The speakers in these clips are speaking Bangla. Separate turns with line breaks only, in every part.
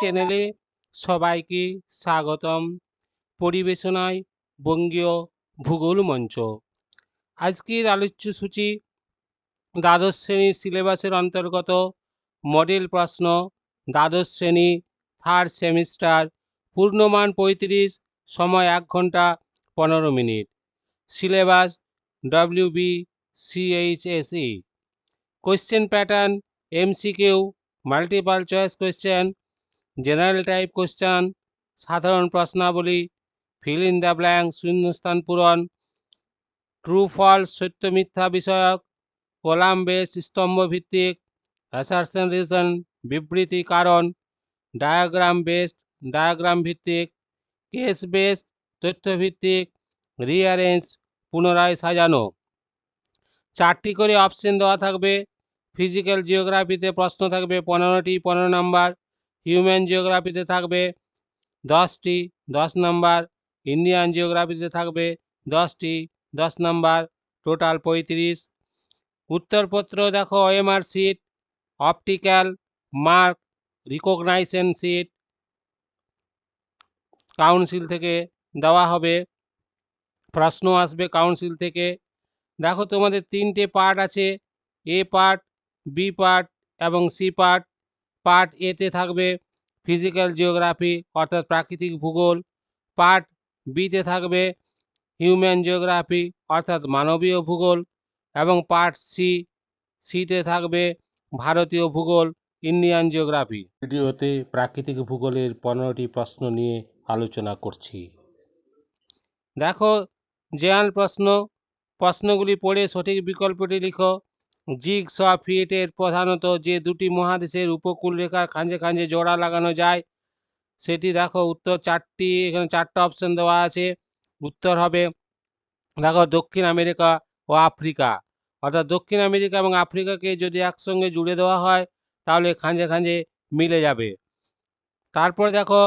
চ্যানেলে সবাইকে স্বাগতম। পরিবেশনায় বঙ্গীয় ভূগোল মঞ্চ। আজকের আলোচ্য সূচি দ্বাদশ শ্রেণির সিলেবাসের অন্তর্গত মডেল প্রশ্ন, দ্বাদশ শ্রেণি থার্ড সেমিস্টার পূর্ণমান পঁয়ত্রিশ, সময় এক ঘণ্টা পনেরো minute. Syllabus W B CHSE question pattern MCQ multiple choice question general type question, সাধারণ প্রশ্নাবলী ফিল ইন দ্য ব্ল্যাঙ্ক শূন্যস্থান পূরণ ট্রু ফলস সত্য, মিথ্যা বিষয়ক, কলাম বেস স্তম্ভ ভিত্তিক অ্যাসারশন রিজন বিবৃতি, কারণ ডায়াগ্রাম বেসড ডায়াগ্রাম ভিত্তিক কেস বেসড তথ্য ভিত্তিক রিঅ্যারেঞ্জ পুনরায় সাজানো। চারটি করে অপশন দেওয়া থাকবে ফিজিক্যাল জিওগ্রাফিতে প্রশ্ন থাকবে, পনেরোটি, পনেরো নাম্বার। হিউম্যান জিওগ্রাফিতে থাকবে, দশটি, দশ নাম্বার ইন্ডিয়ান জিওগ্রাফিতে থাকবে, দশটি, দশ নাম্বার টোটাল পঁয়ত্রিশ। উত্তরপত্র দেখো OMR sheet optical mark recognition sheet council থেকে দেওয়া হবে। প্রশ্ন আসবে কাউন্সিল থেকে। দেখো তোমাদের তিনটে পার্ট আছে এ পার্ট বি পার্ট এবং সি পার্ট পার্ট এতে থাকবে ফিজিক্যাল জিওগ্রাফি অর্থাৎ প্রাকৃতিক ভূগোল। পার্ট বিতে থাকবে হিউম্যান জিওগ্রাফি অর্থাৎ মানবীয় ভূগোল। এবং পার্ট সি সিতে থাকবে ভারতীয় ভূগোল ইন্ডিয়ান জিওগ্রাফি। ভিডিওতে প্রাকৃতিক ভূগোলের পনেরোটি প্রশ্ন নিয়ে আলোচনা করছি। দেখো জেনারেল প্রশ্ন। প্রশ্নগুলি পড়ে সঠিক বিকল্পটি লিখো। জিগ স ফিটের প্রধানত যে দুটি মহাদেশের উপকূল রেখার খাঁজে খাঁজে জোড়া লাগানো যায়, সেটি দেখো উত্তর চারটি, এখানে চারটা অপশন দেওয়া আছে। উত্তর হবে, দেখো দক্ষিণ আমেরিকা ও আফ্রিকা। অর্থাৎ দক্ষিণ আমেরিকা এবং আফ্রিকাকে যদি একসঙ্গে জুড়ে দেওয়া হয়, তাহলে খাঁজে খাঁজে মিলে যাবে। তারপর দেখো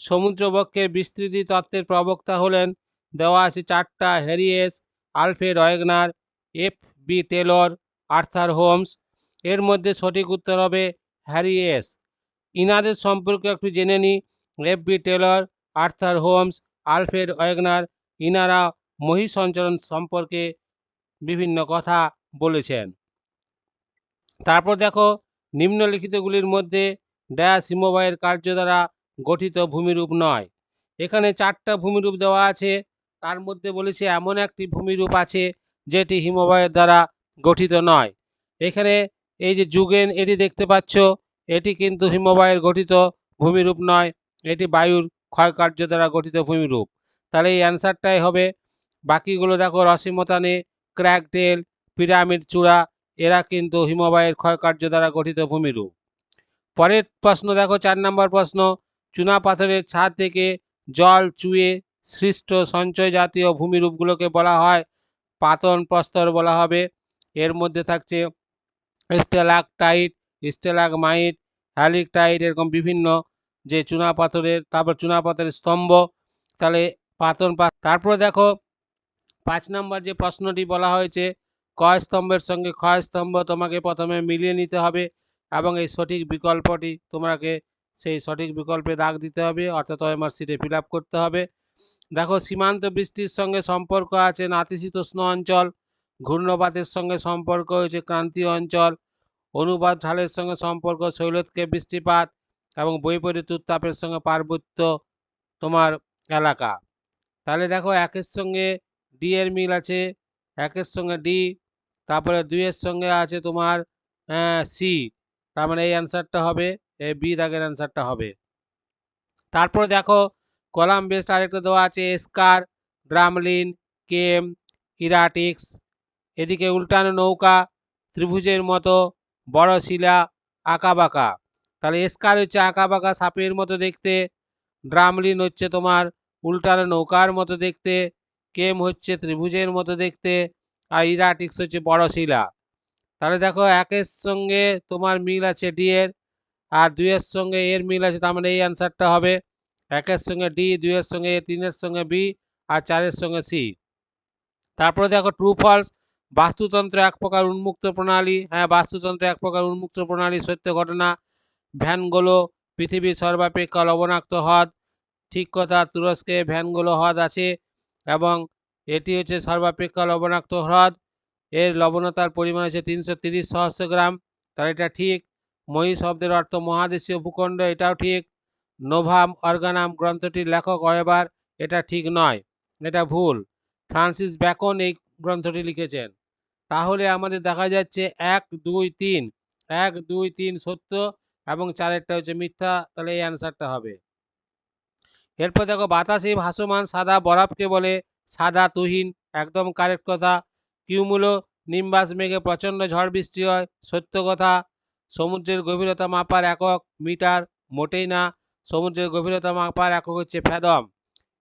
সমুদ্রবক্ষের বিস্তৃতি তত্ত্বের প্রবক্তা হলেন, দেওয়া আছে চারটা Harry Hess Alfred Wegener, F B Taylor Arthur Holmes. এর মধ্যে সঠিক উত্তর হবে হ্যারি এস। ইনাদের সম্পর্কে একটু জেনে নিই। F B Taylor, Arthur Holmes, Alfred Wegener, ইনারা মহিসঞ্চরণ সম্পর্কে বিভিন্ন কথা বলেছেন। তারপর দেখো, নিম্নলিখিতগুলির মধ্যে ড্যাশ হিমবাহের কার্য দ্বারা গঠিত ভূমিরূপ নয়। এখানে চারটা ভূমিরূপ দেওয়া আছে। তার মধ্যে বলেছে, এমন একটি ভূমিরূপ আছে যেটি হিমবাহের দ্বারা গঠিত নয়। এখানে এই যে যুগেন, এটি দেখতে পাচ্ছ, এটি কিন্তু হিমবাহের গঠিত ভূমিরূপ নয়, এটি বায়ুর ক্ষয়কার্য দ্বারা গঠিত ভূমিরূপ। তাহলে এই অ্যান্সারটাই হবে, বাকিগুলো দেখো, রসিমতানে, ক্র্যাকডেল, পিরামিড চূড়া, এরা কিন্তু হিমবাহের ক্ষয়কার্য দ্বারা গঠিত ভূমিরূপ। পরের প্রশ্ন দেখো, চার নম্বর প্রশ্ন, চুনা পাথরের ছাদ থেকে জল চুয়ে সৃষ্ট সঞ্চয় জাতীয় ভূমিরূপগুলোকে বলা হয়, পাতন প্রস্তর বলা হবে। এর মধ্যে থাকছে স্টেলাকটাইট, স্টেলাগমাইট, হ্যালিকটাইট এরকম বিভিন্ন যে চুনা পাথরের, তারপর চুনা পাথরের স্তম্ভ, তাহলে পাতন তারপর দেখো পাঁচ নম্বর যে প্রশ্নটি বলা হয়েছে কয় স্তম্ভের সঙ্গে ক্ষয় স্তম্ভ তোমাকে প্রথমে মিলিয়ে নিতে হবে এবং এই সঠিক বিকল্পটি তোমাকে সেই সঠিক বিকল্পে দাগ দিতে হবে, অর্থাৎ ওএমআর সিটে ফিল করতে হবে। দেখো সীমান্ত বৃষ্টির সঙ্গে সম্পর্ক আছে নাতিশীতোষ্ণ অঞ্চল ঘূর্ণপাতের সঙ্গে সম্পর্ক হয়েছে ক্রান্তীয় অঞ্চল অনুপাত ঢালের সঙ্গে সম্পর্ক শৈলতকে বৃষ্টিপাত এবং বৈপরীত উত্তাপের সঙ্গে পার্বত্য তোমার এলাকা। তাহলে দেখো একের সঙ্গে ডি এর মিল আছে, একের সঙ্গে ডি তারপরে দুইয়ের সঙ্গে আছে তোমার সি তার মানে এই অ্যান্সারটা হবে, এই বি দাগের অ্যান্সারটা হবে। তারপর দেখো কলাম বেস্ট আরেকটা দেওয়া আছে, স্কার, ড্রামলিন কেম ইরাটিক্স এদিকে উল্টানো নৌকা, ত্রিভুজের মতো বড় শিলা আঁকা বাঁকা তাহলে স্কার হচ্ছে আঁকা বাঁকা সাপের মতো দেখতে, ড্রামলিন হচ্ছে তোমার উল্টানো নৌকার মতো দেখতে, কেম হচ্ছে ত্রিভুজের মতো দেখতে, আর ইরাটিক্স হচ্ছে বড় শিলা। তাহলে দেখো একের সঙ্গে তোমার মিল আছে ডি এর, আর দুইয়ের সঙ্গে এর মিল আছে, তার মানে এই অ্যান্সারটা হবে একের সঙ্গে ডি, দুইয়ের সঙ্গে এ, তিনের সঙ্গে বি, আর চারের সঙ্গে সি। তারপরে দেখো ট্রু, ফলস বাস্তুতন্ত্র এক প্রকার উন্মুক্ত প্রণালী হ্যাঁ বাস্তুতন্ত্র এক প্রকার উন্মুক্ত প্রণালী, সত্য ঘটনা, ভ্যানগুলো পৃথিবীর সর্বাপেক্ষা লবণাক্ত হ্রদ, ঠিক কথা, তুরস্কে ভ্যানগুলো হ্রদ আছে এবং এটি হচ্ছে সর্বাপেক্ষা লবণাক্ত হ্রদ। এর লবণতার পরিমাণ হচ্ছে তিনশো তিরিশ সহস্র গ্রাম তাহলে এটা ঠিক। মহি শব্দের অর্থ মহাদেশীয় ভূখণ্ড, এটাও ঠিক। নোভাম অর্গানাম গ্রন্থটির লেখক এবার এটা ঠিক নয়, এটা ভুল। ফ্রান্সিস ব্যাকন এই গ্রন্থটি লিখেছেন। তাহলে আমাদের দেখা যাচ্ছে এক, দুই, তিন। এক, দুই, তিন সত্য এবং চারেরটা হচ্ছে মিথ্যা, তাহলে এই অ্যান্সারটা হবে। এরপর দেখো, বাতাসে ভাসমান সাদা বরফকে বলে সাদা তুহিন, একদম কারেক্ট কথা। কিউমুলো নিম্বাস মেঘে প্রচণ্ড ঝড় বৃষ্টি হয়, সত্য কথা। সমুদ্রের গভীরতা মাপার একক মিটার মোটেই না, সমুদ্রের গভীরতা মাপার একক হচ্ছে ফেদম।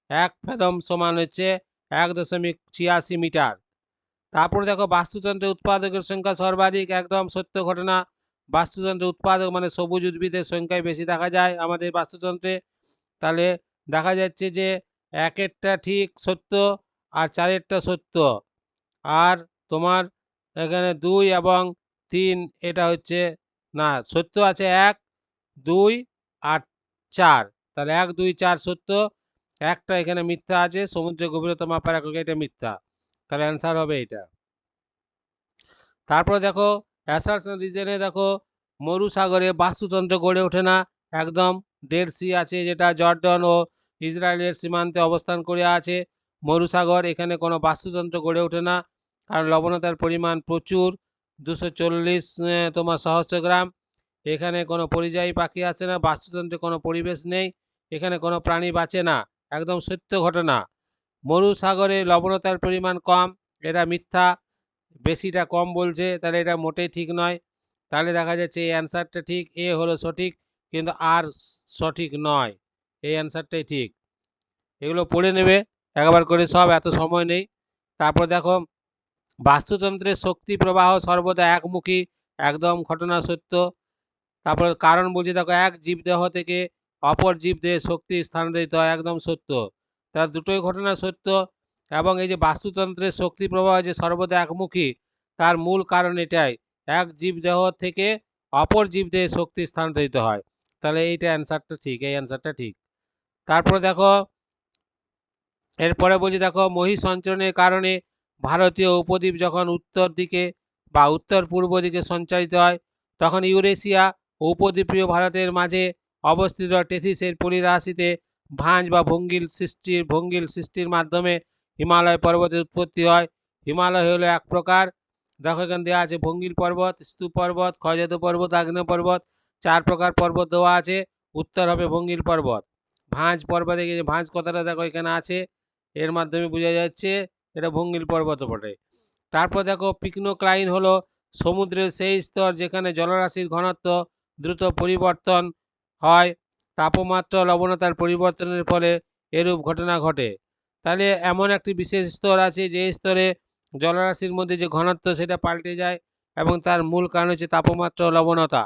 এক ফেদম সমান হচ্ছে এক দশমিক ছিয়াশি মিটার। তারপর দেখো বাস্তুতন্ত্রের উৎপাদকের সংখ্যা সর্বাধিক, একদম সত্য ঘটনা। বাস্তুতন্ত্রের উৎপাদক মানে সবুজ উদ্ভিদের সংখ্যায় বেশি দেখা যায় আমাদের বাস্তুতন্ত্রে। তাহলে দেখা যাচ্ছে যে একেরটা ঠিক সত্য আর চারেরটা সত্য। আর তোমার এখানে দুই এবং তিন, এটা হচ্ছে না, সত্য আছে এক, দুই আর চার। তাহলে এক, দুই, চার সত্য, একটা এখানে মিথ্যা আছে, সমুদ্রের গভীরতা মাপার একক এটা মিথ্যা। তাহলে অ্যান্সার হবে এটা তারপর দেখো অ্যাসারশন রিজনে দেখো, মরুসাগরে বাস্তুতন্ত্র গড়ে ওঠে না, একদম ডেড সি আছে যেটা জর্ডন ও ইসরায়েলের সীমান্তে অবস্থান করে আছে। মরুসাগর এখানে কোনো বাস্তুতন্ত্র গড়ে ওঠে না, কারণ লবণতার পরিমাণ প্রচুর, দুশো চল্লিশ তোমার সহস্র গ্রাম। এখানে কোনো পরিযায়ী পাখি আছে না, বাস্তুতন্ত্রে কোনো পরিবেশ নেই, এখানে কোনো প্রাণী বাঁচে না, একদম সত্য ঘটনা। মরুসাগরে লবণতার পরিমাণ কম এটা মিথ্যা, বেশিটা কম বলছে, তাহলে এটা মোটেই ঠিক নয়। তাহলে দেখা যাচ্ছে এই অ্যান্সারটা ঠিক, এ হলো সঠিক, কিন্তু আর সঠিক নয়। এই অ্যান্সারটাই ঠিক। এগুলো পড়ে নেবে, একবার করে সব, এত সময় নেই। তারপর দেখো, বাস্তুতন্ত্রের শক্তি প্রবাহ সর্বদা একমুখী, একদম ঘটনা সত্য। তারপর কারণ বলছি, দেখো, এক জীবদেহ থেকে অপর জীবদেহে শক্তি স্থানান্তরিত হয়, একদম সত্য। তার দুটোই ঘটনা সত্য এবং এই যে বাস্তুতন্ত্রের শক্তি প্রবাহ যে সর্বদা একমুখী, তার মূল কারণ এটাই। এক জীবদেহ থেকে অপর জীবদেহে শক্তি স্থানান্তরিত হয়। তাহলে এইটা অ্যান্সারটা ঠিক, এই অ্যান্সারটা ঠিক। তারপরে দেখো, এরপরে বলছি দেখো মহি সঞ্চরণের কারণে ভারতীয় উপদ্বীপ যখন উত্তর দিকে বা উত্তর পূর্ব দিকে সঞ্চারিত হয়, তখন ইউরেশিয়া উপদ্বীপীয় ভারতের মাঝে অবস্থিত টেথিসের পরিরাশিতে ভাঁজ বা ভঙ্গিল সৃষ্টির ভঙ্গিল সৃষ্টির মাধ্যমে হিমালয় পর্বতের উৎপত্তি হয়। হিমালয় হলো এক প্রকার। দেখো, এখানে দেওয়া আছে ভঙ্গিল পর্বত, স্তূপ পর্বত, ক্ষয়জাত পর্বত, আগ্নেয় পর্বত, চার প্রকার পর্বত দেওয়া আছে। উত্তর হবে ভঙ্গিল পর্বত। ভাঁজ পর্বতে গিয়ে ভাঁজ কথাটা দেখো, এখানে আছে। এর মাধ্যমে বোঝা যাচ্ছে এটা ভঙ্গিল পর্বত বটে। তারপর দেখো, পিকনোক্লাইন হলো সমুদ্রের সেই স্তর যেখানে জলরাশির ঘনত্ব দ্রুত পরিবর্তন হয়। তাপমাত্রা লবণতার পরিবর্তনের ফলে এরূপ ঘটনা ঘটে। তাহলে এমন একটি বিশেষ স্তর আছে যে স্তরে জলরাশির মধ্যে যে ঘনত্ব সেটা পাল্টে যায় এবং তার মূল কারণ হচ্ছে তাপমাত্রা লবণতা।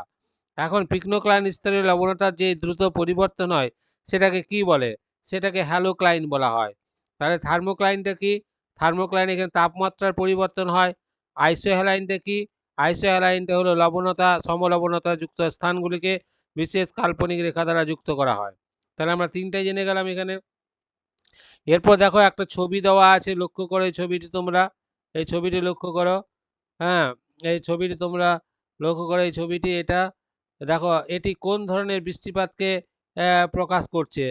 এখন পিকনোক্লাইন স্তরে লবণতার যে দ্রুত পরিবর্তন হয়, সেটাকে কি বলে? সেটাকে হ্যালোক্লাইন বলা হয়। তাহলে থার্মোক্লাইনটা কি? থার্মোক্লাইন এখানে তাপমাত্রার পরিবর্তন হয়। আইসোহ্যালাইনটা কি? আইসোহ্যালাইনটা হলো লবণতা সমলবণতা যুক্ত স্থানগুলিকে বিশেষ কাল্পনিক রেখা দ্বারা যুক্ত করা হয়। তাহলে আমরা তিনটাই জেনে গেলাম এখানে। এরপর দেখো একটা ছবি দেওয়া আছে, লক্ষ্য করো এই ছবিটি তোমরা। এই ছবিটি লক্ষ্য করো। হ্যাঁ এই ছবিটি তোমরা লক্ষ্য করো, এই ছবিটি এটা। দেখো, এটি কোন ধরনের বৃষ্টিপাতকে প্রকাশ করছে?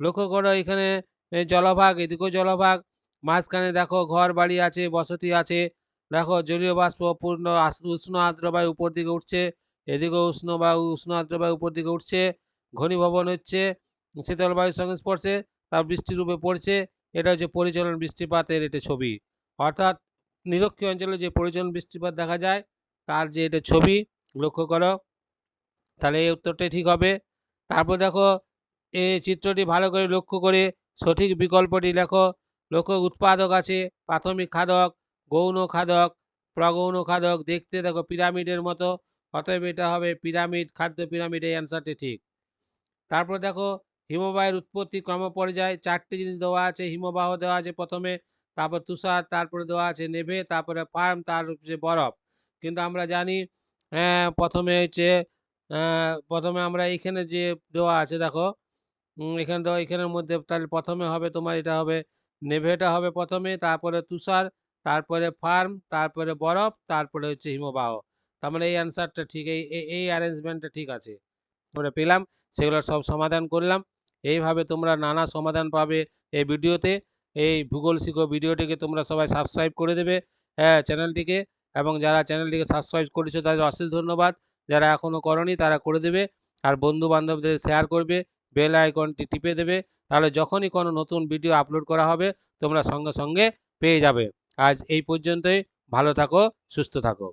লক্ষ্য করো এখানে জলভাগ এদিকেও জলভাগ। মাঝখানে দেখো ঘর বাড়ি আছে, বসতি আছে। দেখো জলীয় বাষ্প, পূর্ণ উষ্ণ আর্দ্র উপর দিকে উঠছে। এদিকেও উষ্ণ বায়ু উষ্ণ আর্দ্র বায়ু উপর দিকে উঠছে, ঘনীভবন হচ্ছে, শীতল বায়ুর সংস্পর্শে তার বৃষ্টিরূপে পড়ছে, এটা হচ্ছে পরিচলন বৃষ্টিপাতের এটা ছবি। অর্থাৎ নিরক্ষীয় অঞ্চলে যে পরিচলন বৃষ্টিপাত দেখা যায়, তার যে এটা ছবি, লক্ষ্য করো, তাহলে এই উত্তরটাই ঠিক হবে। তারপর দেখো, এই চিত্রটি ভালো করে লক্ষ্য করে সঠিক বিকল্পটি লেখো। লক্ষ্য, উৎপাদক আছে, প্রাথমিক খাদক, গৌণ খাদক, প্রগৌণ খাদক, দেখতে দেখো, পিরামিডের মতো অতএব এটা হবে পিরামিড, খাদ্য পিরামিড, এই অ্যান্সারটি ঠিক। তারপর দেখো, হিমবাহের উৎপত্তি ক্রমপর্যায় চারটি জিনিস দেওয়া আছে, হিমবাহ দেওয়া আছে প্রথমে, তারপর তুষার, তারপরে দেওয়া আছে নেভে, তারপরে ফার্ম তার হচ্ছে বরফ। কিন্তু আমরা জানি প্রথমে হচ্ছে প্রথমে আমরা এইখানে যে দেওয়া আছে দেখো এখানে দেওয়া এখানের মধ্যে তাহলে প্রথমে হবে তোমার, এটা হবে নেভেটা হবে প্রথমে, তারপরে তুষার, তারপরে ফার্ম তারপরে বরফ, তারপরে হচ্ছে হিমবাহ। তার মানে এই অ্যান্সারটা ঠিক, এই, এই- অ্যারেঞ্জমেন্টটা ঠিক আছে। আমরা পেলাম, সেগুলো সব সমাধান করলাম। এইভাবে তোমরা নানা সমাধান পাবে এই ভিডিওতে। এই ভূগোল শিখো ভিডিওটিকে তোমরা সবাই সাবস্ক্রাইব করে দেবে হ্যাঁ চ্যানেলটিকে এবং যারা চ্যানেলটিকে সাবস্ক্রাইব করেছ, তাদের অশেষ ধন্যবাদ। যারা এখনও করনি, তারা করে দেবে। আর বন্ধু বান্ধবদের শেয়ার করবে বেল আইকনটি টিপে দেবে। তাহলে যখনই কোনো নতুন ভিডিও আপলোড করা হবে, তোমরা সঙ্গে সঙ্গে পেয়ে যাবে। আজ এই পর্যন্তই। ভালো থাকো, সুস্থ থাকো।